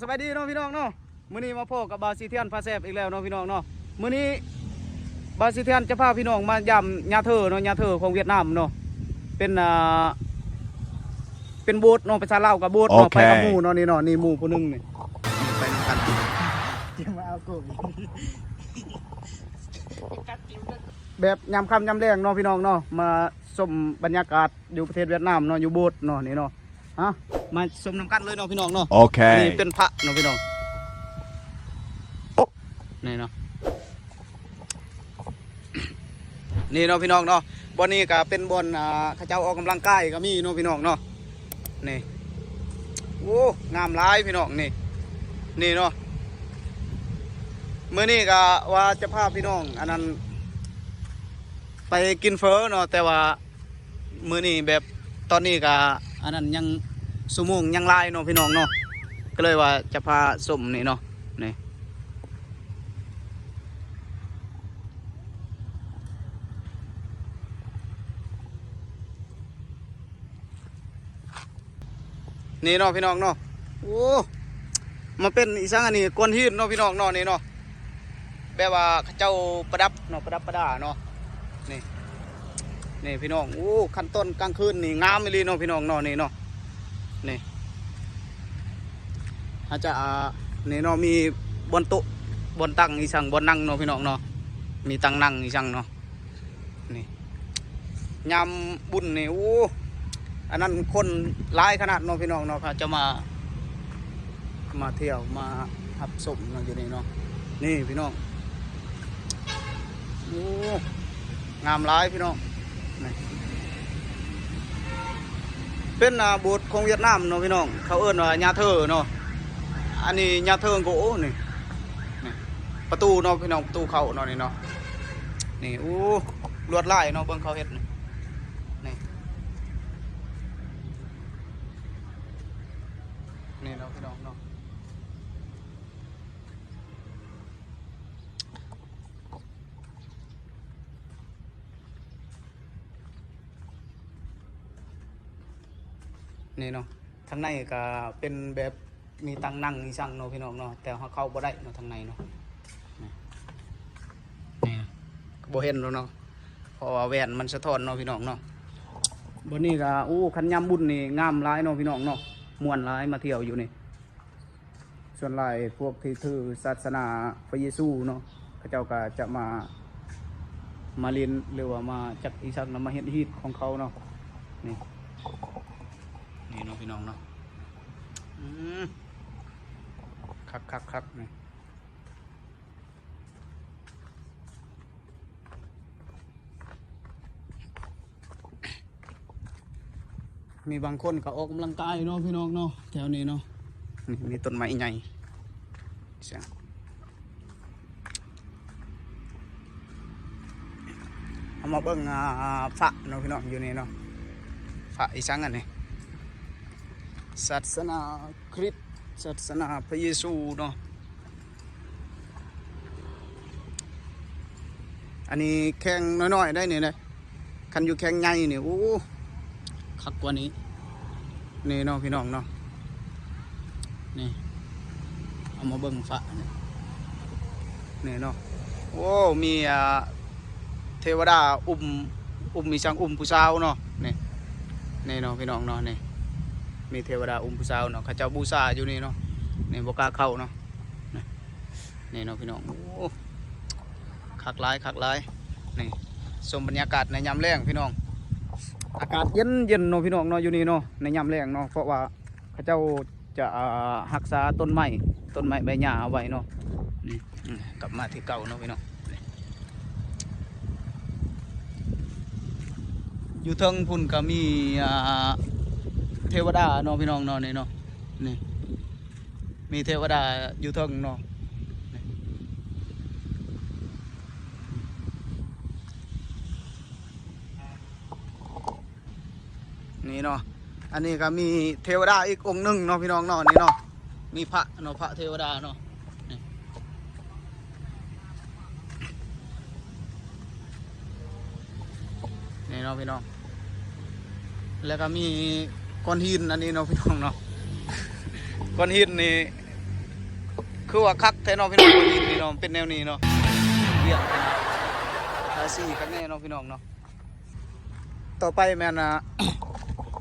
สบายดีเนาะพี่น้องเนาะมื้อนี้มาพบกับบาซิเทียนพาแซบอีกแล้วเนาะพี่น้องเนาะมื้อนี้บาซิเทียนจะพาพี่น้องมายำญาเธอเนาะญาเธอของเวียดนามเนาะเป็นอ่าเป็นโบสถ์เนาะภาษาลาวกับโบสถ์เนาะโอเคไปกับหมู่เนาะนี่เนาะนี่หมู่ผู้หนึงนี่ไปนำกันจะมาเอากูแบบยำค่ำยำแรงเนาะพี่น้องเนาะมาชมบรรยากาศอยู่ประเทศเวียดนามเนาะอยู่โบสถ์เนาะนี่เนาะ ฮะมาชมน้ำกันเลยเนาะพี่น้องเนาะนี่ Okay. เป็นพระเนาะพี่น้องนี่เนาะนี่เนาะพี่น้องเนาะบอนนี้ก็เป็นบอนอ่าเข้าเจ้าออกกำลังกายก็มีเนาะพี่น้องเนาะนี่โอ้งามหลายพี่น้องนี่นี่เนาะเมื่อนี้ก็ว่าจะพาพี่น้อง อันนั้น ไปกินเฟอเนาะแต่ว่า มื้อนี้แบบตอนนี้ก็อันนั้นยัง สุโมงยังหลายเนาะพี่น้องเนาะก็เลยว่าจะพาสมนี่เนาะนี่นี่เนาะพี่น้องเนาะโอ้มาเป็นอีสังอันนี้กวนหินเนาะพี่น้องเนาะนี่เนาะแบบว่าเขาเจ้าประดับเนาะประดับประดาเนาะนี่นี่พี่น้องโอ้ขั้นต้นกลางคืนนี่งามเลยเนาะพี่น้องเนาะนี่เนาะ นี่อาจจะนี่เนาะมีบนโต๊ะบนตั้งอีสังบนนั่งเนาะพี่น้องเนาะมีตั้งนั่งอีสังเนาะนี่ยามบุญนี่โอ้อันนั้นคนหลายขนาดเนาะพี่น้องเนาะเขาจะมา มาเที่ยวมาหับสมเนาะอยู่นี่เนาะนี่พี่น้องโอ้งามร้ายพี่น้องนี่ เป็นอ่าโบสถ์ของเวียดนามเนาะพี่น้องเขาเอิ้นว่าญาเธอเนาะอันนี้ญาเธอโกโอ้นี่นี่ประตูเนาะพี่น้องประตูเข้าเนาะนี่เนาะนี่อู้ลวดลายเนาะเบิ่งเขาเฮ็ดนี่นี่นี่เนาะพี่น้องเนาะ นี่เนาะทางในก็เป็นแบบมีตังนั่งมีสั่งเนาะพี่น้องเนาะแต่เขาเข้าบ่ได้เนาะทางในเนาะนี่บ่เห็นแล้วเนาะเพราะว่าแหวนมันสะท้อนเนาะพี่น้องเนาะบนนี้ก็อู้คันยามบุญนี่งามหลายเนาะพี่น้องเนาะม่วนหลายมาเที่ยวอยู่นี่ส่วนหลายพวกที่ถือศาสนาพระเยซูเนาะเขาเจ้าก็จะมามาเรียนหรือว่ามาจักอีสักนำมาเฮ็ดฮีตของเขาเนาะนี่ นี่เนาะพี่น้องเนาะคักคักคักนี่มีบางคนก็ออกกำลังกายเนาะพี่น้องเนาะแถวนี้เนาะนี่มีต้นไม้ใหญ่เสียงเอามาเบิ่งอ่าฝะเนาะพี่น้องอยู่นี่เนาะฝะอีสังอันนี้ ศาสนาคริสต์ศาสนาพระเยซูเนาะอันนี้แข่งน้อยๆได้เนี่ยนะคันอยู่แข่งใหญ่เนี่ยโอ้คักกว่านี้นี่เนาะพี่น้องเนาะนี่เอามาเบิ่งฝาเนี่ยเนาะโอ้มีอ่าเทวดาอุ้มอุ้มมีช่างอุ้มผู้สาวเนาะนี่นี่เนาะพี่น้องเนาะนี่ มีเทวดาอุ้มผู้สาวเนาะเขาเจ้าบูชาอยู่นี่เนาะนี่บกล้าเข้าเนาะนี่เนาะพี่น้องโอ้คักหลายคักหลายนี่ชมบรรยากาศในยามแรงพี่น้อง อากาศเย็นเย็นเนาะพี่น้องเนาะอยู่นี่เนาะในยามแรงเนาะเพราะว่าเขาเจ้าจะอ่ารักษาต้นไม้ต้นไม้ใบหญ้าเอาไว้เนาะนี่กลับมาที่เก่าเนาะพี่น้องอยู่เทิงพุ่นก็มีอ่า เทวดาเนาะพี่น้องเนาะนี่เนาะนี่มีเทวดาอยู่เทิงเนาะนี่นี่เนาะอันนี้ก็มีเทวดาอีกองค์หนึ่งเนาะพี่น้องเนาะนี่เนาะมีพระเนาะพระเทวดาเนาะนี่นี่เนาะพี่น้องแล้วก็มี ก้อนหินอันนี้เนาะพี่น้องเนาะก้อนหินนี่คือว่าคักแท้เนาะพี่น้องยินนี่เนาะเป็นแนวนี้เนาะเรียกทาสีคักแน่เนาะพี่น้องเนาะต่อไปแม่นอะ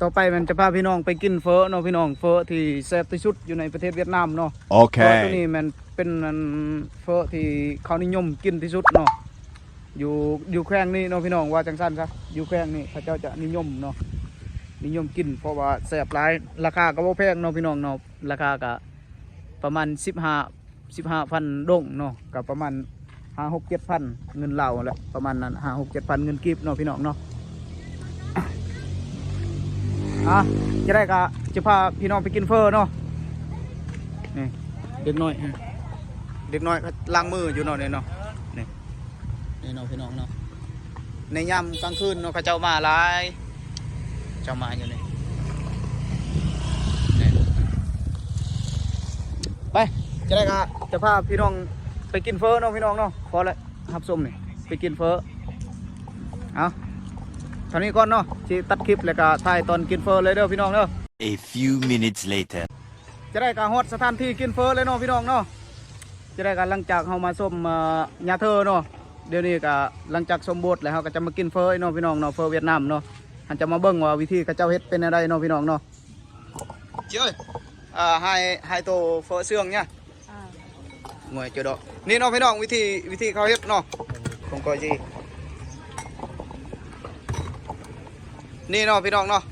ต่อไปมันจะพาพี่น้องไปกินเฟอเนาะพี่น้องเฟอที่แซ่บที่สุดอยู่ในประเทศเวียดนามเนาะเฟอตัวนี้ Okay. มันเป็นอันเฟอที่เขานิยมกินที่สุดเนาะอยู่อยู่แคว้งนี้เนาะพี่น้องว่าจังสั้นซะอยู่แคว้งนี้เขาเจ้าจะนิยมเนาะ นิยมกินเพราะว่าแซ่บหลายราคาก็บ่แพงเนาะพี่น้องเนาะราคาก็ประมาณ 15 15พันดงเนาะกับประมาณ5 6 7พันเงินเหล่าแหละประมาณนั้น5 6 7พันเงินกีบเนาะพี่น้องเนาะอะจะได้ก็จะพาพี่น้องไปกินเฟอเนาะนี่เด็กน้อยเด็กน้อยล้างมืออยู่เนาะเนี่ยเนาะนี่นี่เนาะพี่น้องเนาะในยามกลางคืนเนาะเขาเจ้ามาหลาย จ้ามาอยู่นี่นี่ไปจะได้ก็จะพาพี่น้องไปกินเฟอเนาะพี่น้องเนาะพอแล้วหับส้มนี่ไปกินเฟอเอาเท่านี้ก่อนเนาะที่ตัดคลิปแล้วก็ถ่ายตอนกินเฟอเลยเด้อพี่น้องเด้อ A few minutes later. จะได้การฮอดสถานที่กินเฟอเลยเนาะพี่น้องเนาะจะได้การหลังจากเฮามาส้มเอ่อยาเธอเนาะเดี๋ยวนี้ก็หลังจากสมบูรณ์แล้วเฮาก็จะมากินเฟอเนาะพี่น้องเนาะเฟอเวียดนามเนาะ อันจะมาเบิ่งว่าวิธีเขาเจ้าเฮ็ดเป็นอะไรเนาะพี่น้องเนาะเจ้ยอ่าให้ให้โตเฟอเสื่องเนี่ยงวยเจอดอกนี่เนาะพี่น้องวิธีวิธีเขาเฮ็ดเนาะผมก็จีนี่เนาะพี่น้องเนาะ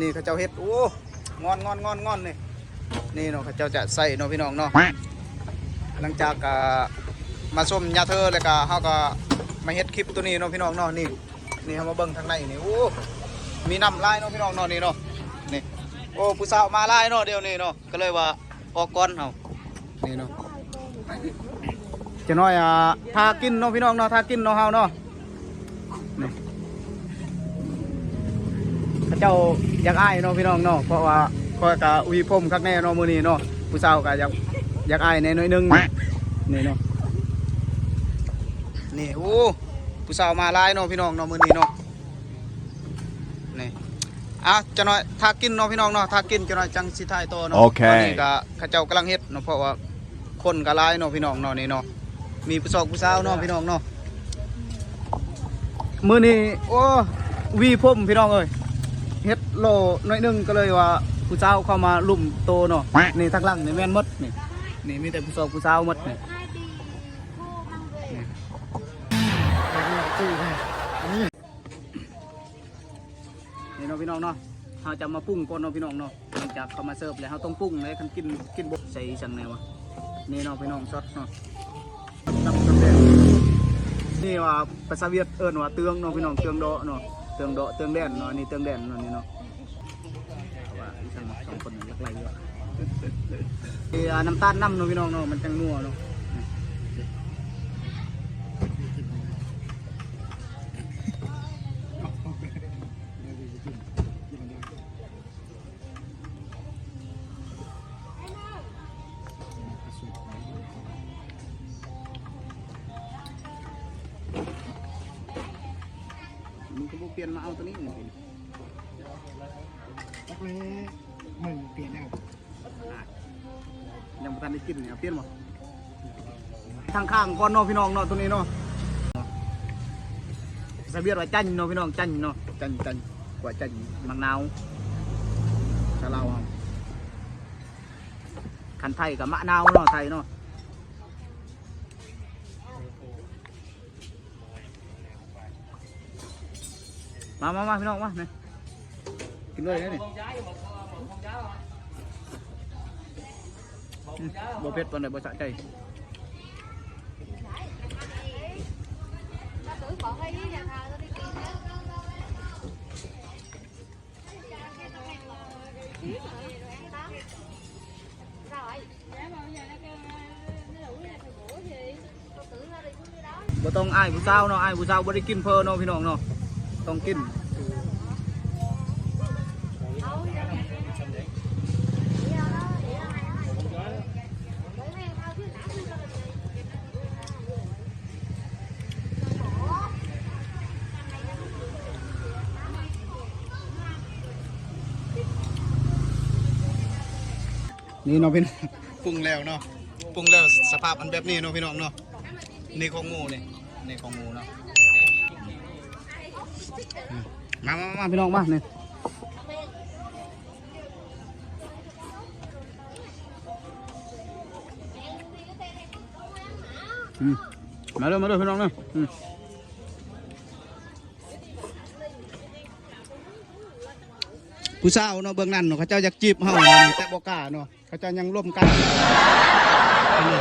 นี่เขาเจ้าเฮ็ดโอ้งอนงอนงอนงอนนี่นี่เนาะเขาเจ้าจะใส่เนาะพี่น้องเนาะหลังจากก็มาส้มยาเธอแล้วก็เฮาก็มาเฮ็ดคลิปตัวนี้เนาะพี่น้องเนาะนี่นี่เฮามาเบิ่งทางในนี่โอ้ มีน้ำลายเนาะพี่น้องเนาะนี่เนาะนี่โอ้ผู้สาวมาลายเนาะเดี๋ยวนี้เนาะก็เลยว่าออกก่อนเฮานี่เนาะจะน้อยอะทากินเนาะพี่น้องเนาะทากินเนาะเฮาเนาะนี่เขาเจ้าอยากอายเนาะพี่น้องเนาะเพราะว่าคอยกะอุยพมคักแน่เนาะมื้อนี้เนาะผู้สาวก็อยากอยากอายแน่น่อยหนึงนี่เนาะนี่โอ้ผู้สาวมาหลายเนาะพี่น้องเนาะมื้อนี้เนาะ อะจะหน่อยถ้ากินเนาะพี่น้องเนาะถ้ากินจะหน่อยจังสิถ่ายต่อเนาะโอเคตอนนี้ก็เขาเจ้ากำลังเฮ็ดเนาะเพราะว่าคนก็หลายเนาะพี่น้องเนาะนี่เนาะมีผู้สาวผู้สาวเนาะพี่น้องเนาะมื้อนี้โอ้วีผมพี่น้องเอ้ยเฮ็ดโลหน่อยหนึงก็เลยว่าผู้สาวเข้ามาลุ่มโตเนาะนี่ทางหลังนี่แม่นหมดนี่นี่มีแต่ผู้สาวผู้สาวหมดนี่ะพี่น้องเนาะเราจะมาปรุงก่อนเนาะพี่น้องเนาะหลังจากเขามาเสิร์ฟแล้วเราต้องปรุงเลยคันกินกินบกใส่จังแนวะนี่เนาะพี่น้องซอสเนาะนี่ว่าภาษาเวียดเอิ้นว่าเตืองเนาะพี่น้องเตืองเดเนาะเตืองเดเตืองแดนเนาะนี่เตืองแดนเนาะนี่เนาะว่าสังสองคนนี้ลักไรเยอะนี่น้ำตาลน้ำเนาะพี่น้องเนาะมันจังนัวเนาะ ปลี่ยนมาเอาตัวนี้นี่ตักเลยมึงเปลี่ยนเอายังบ่ทันได้กินเนี่ยเปลี่ยนบ่ทางข้างก่อนเนาะพี่น้องเนาะตัวนี้เนาะสะเบียดว่าจันเนาะพี่น้องจันเนาะจันจันกว่าจันมังนาวชะเราเอาคันไทยกับมะนาวเนาะไทยเนาะ มามามาพี่น้องมาเนี่ยกินด้วยนะนี่อืมบ่เผ็ดปานใดบ่สะใจบ่ต้องอ้ายผู้สาวเนาะอ้ายผู้สาวบ่ได้กินเพอเนาะพี่น้องเนาะ ต้องกินนี่เนาะพี่น้องปรุงแล้วเนาะปรุงแล้วสภาพอันแบบนี้เนาะพี่น้องเนาะนี่ของหมูนี่นี่ของหมูเนาะ มามามาพี่น้องมานี่อืมาเร็วมาเร็วพี่น้องเนาะอืมผู้สาวเนาะเบื้องนั้นเนาะเขาเจ้าอยากจีบเฮาเนาแต่บ่กล้าเนาะเขาเจ้ายังร่วมกันอันนี้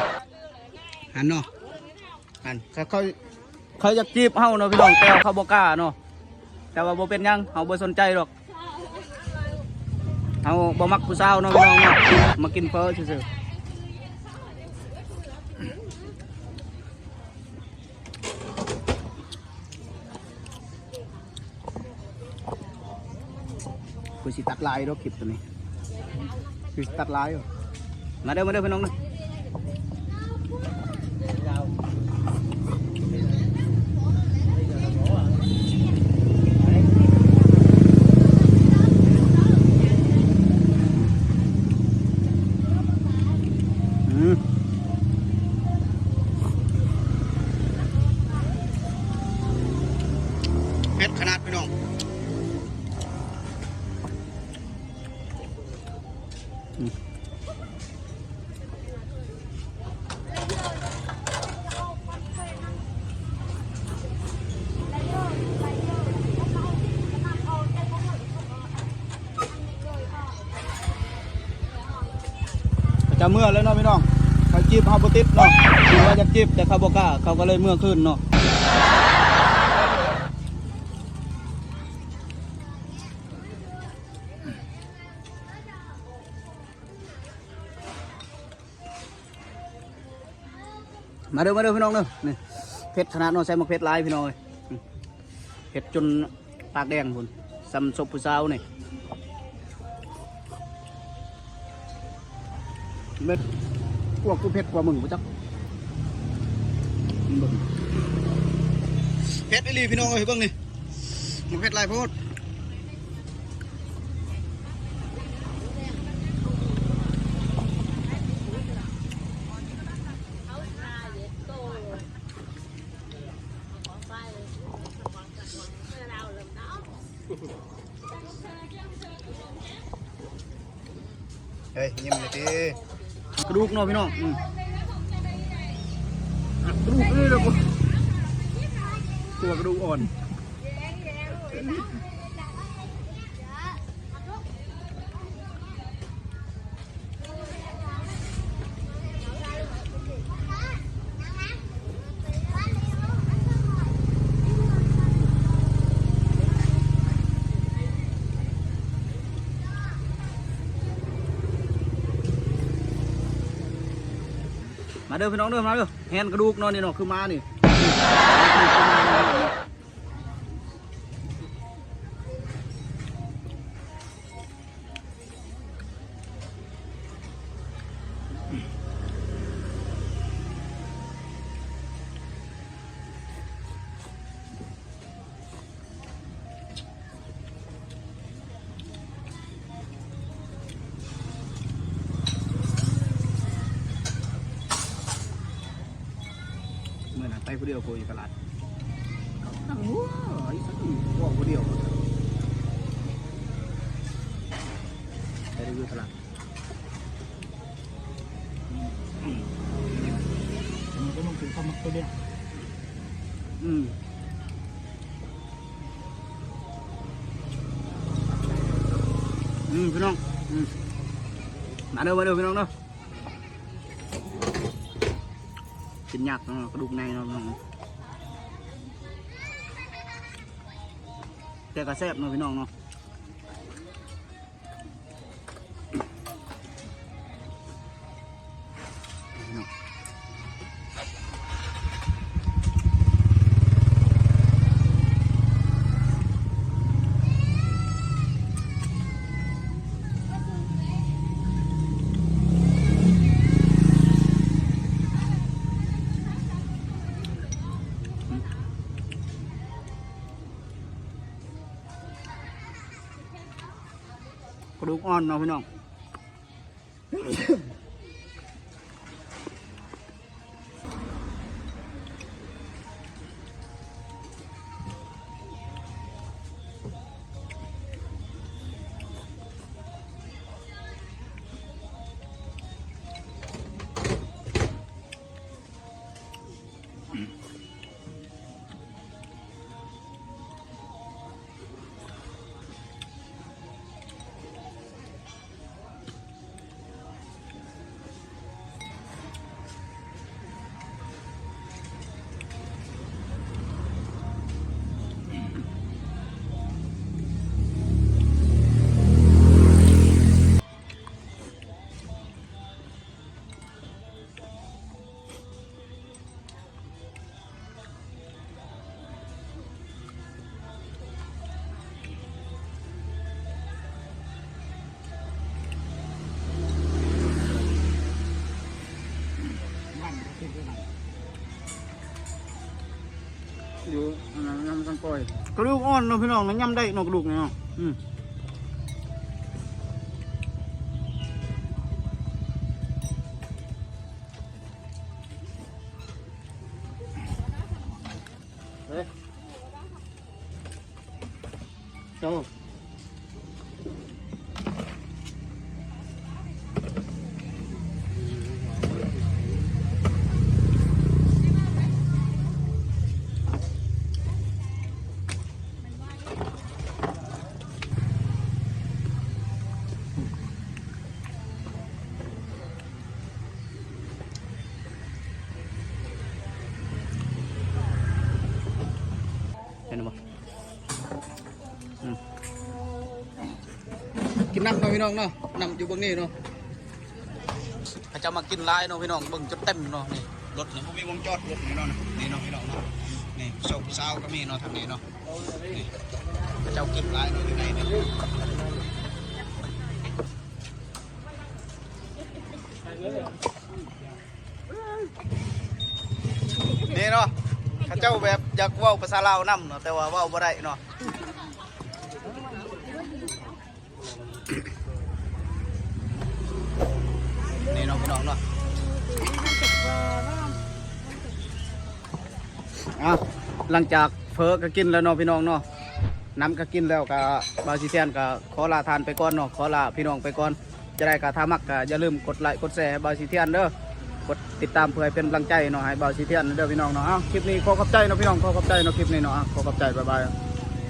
หันเนาะหันเขาเขาเขาอยากจีบเฮาเนาะพี่น้องแต่เขาบ่กล้าเนาะ แต่ว่าบ่เป็นหยังเฮาบ่สนใจหรอกเฮาบ่มักผู้สาวเนาะพี่น้องเนาะมากินเฟอซื่อๆกูสิตัดลายดอกคลิปตัวนี้กูสิตัดลายอยู่มาเด้อมาเด้อพี่น้องเด้อ จะเมื่อแล้วเนาะพี่น้องเขาจีบเขาบติดเนาะคือว่าจะจีบแต่เขาบ่กล้าเขาก็เลยเมื่อขึ้นเนาะมาเด้อมาเด้อพี่น้องเด้อนี่เผ็ดขนาดเนใส่หมกเผ็ดลายพี่น้องเอ้ยเผ็ดจนปากแดงพุ่นซ้ำศพผู้สาวนี่ เม็ดพวกกูเพชรกว่ามึงกูจักเพชรไอรีพี่น้องเอ้ยเบิ่งนี่มันเพชรลายโพดเฮ้ยยิ้มเลยดิกระดูก เนาะพี่น้องอืมกระดูกเลยแล้วกูตัวกระดูกอ่อน เด้อพี่น้องเด้อมาเด้อแฮนกระดูกนอนนี่เนาะคือมานี่ ไปผู้เดียวกูอยู่ตลาดนั่งหัวไอ้สักว่าผู้เดียวไปรีวิวตลาดมันก็ต้องถือความมักตัวเดียวอืมอืมพี่น้องอืมมาเด้อมาเด้อพี่น้องเด้อ กินยากเนาะกระดูกในเนาะพี่น้องแต่ก็แซ่บเนาะพี่น้องเนาะเนาะ อ่อนเนาะพี่น้อง อ่อนเนาะพี่น้องนะย่ำได้นกลูกเนี่ยเนาะอืมเฮ้ยโจ้า นน้ำเนาะพี่น้องเนาะน้ำอยู่เบางนี้เนาะเขาจะมากินหลายเนาะพี่น้องเบิ่งจนเต็มเนาะนี่รถเนี่ยพวกมีวงจอดรถนี่เนาะนี่เนาะพี่น้องเนาะนี่โซกซาวก็มีเนาะทางนี้เนาะนี่เขาเจ้ากินหลายเนาะอยู่ในนี่นี่เนาะเขาเจ้าแบบอยากเว้าภาษาลาวนำเนาะแต่ว่าเว้าบ่ได้เนาะ นี่เน้องพี่น้องเนาะอะหลังจากเฟอก็กินแล้วเนาะพี่น้องเนาะน้ำก็กินแล้วก็บาซิเซียนก็ขอลาทานไปก่อนเนาะขอลาพี่น้องไปก่อนจะได้กะทามักก็อย่าลืมกดไลค์กดแชร์บาซิเซียนเด้อกดติดตามเพื่อเป็นกำลังใจเนาะให้บาซิเซียนเด้อพี่น้องเนาะคลิปนี้ขอขอบใจเนาะพี่น้องขอขอบใจเนาะคลิปนี้เนาะอะขอขอบใจบ๊ายบาย